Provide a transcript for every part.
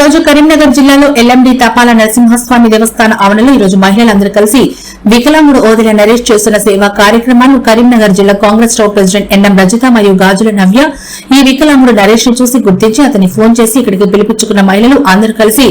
రోజు కరీంనగర్ జిల్లాలో ఎల్ఎండి తపాల నరసింహస్వామి దేవస్థాన ఆవరణలో ఈ రోజు మహిళలందరూ కలిసి వికలాంగుడు ఓదిల నరేష్ చేస్తున్న సేవా కార్యక్రమాలు కరీంనగర్ జిల్లా కాంగ్రెస్ రావు ప్రెసిడెంట్ ఎన్ఎం రజిత మరియు గాజుల నవ్య ఈ వికలాంగుడు నరేష్ను చూసి గుర్తించి అతని ఫోన్ చేసి ఇక్కడికి పిలిపించుకున్న మహిళలు అందరూ కలిసి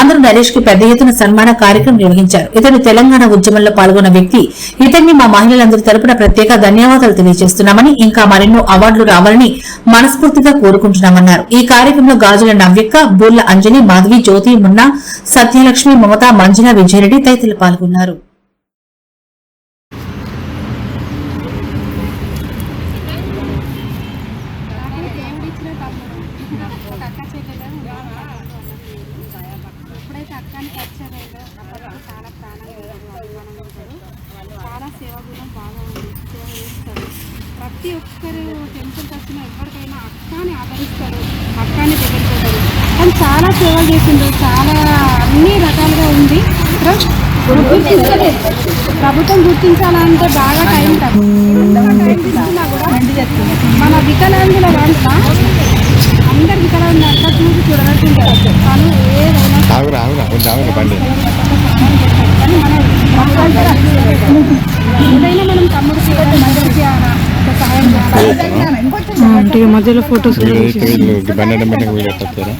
అందరూ నరేష్కి పెద్ద ఎత్తున సన్మాన కార్యక్రమం నిర్వహించారు. ఇతడు తెలంగాణ ఉద్యమంలో పాల్గొన్న వ్యక్తి ఇతన్ని మా మహిళలందరి తరపున ప్రత్యేక ధన్యవాదాలు తెలియజేస్తున్నామని ఇంకా మరెన్నో అవార్డులు రావాలని మనస్ఫూర్తిగా కోరుకుంటున్నామన్నారు. ఈ కార్యక్రమంలో గాజుల నవ్యక్క బూర్ల అంజలి మాధవి జ్యోతి మున్నా సత్యలక్ష్మి మమత మంజుల విజయరెడ్డి తదితరులు పాల్గొన్నారు. ఎప్పుడైతే అక్కని పరిచయం అయిందో అప్పటికి చాలా ప్రాణం అభిమానం చాలా బాగా ఉంది సేవ ప్రతి ఒక్కరు టెంపుల్కి వచ్చిన ఎవరికైనా అక్కని ఆదరిస్తారు. కానీ చాలా సేవలు చేసిండు చాలా అన్ని రకాలుగా ఉంది. గుర్తించలేదు ప్రభుత్వం గుర్తించాలంటే బాగా టైం మన వికలాంగుల దాంట్లో అందరు వికలాంగులు అట్లా చూసి ఏదైనా బండి. కానీ మనం ఏదైనా మనం సహాయం చేయాలి? వీళ్ళు బండి వెంటనే వీడియో వస్తారా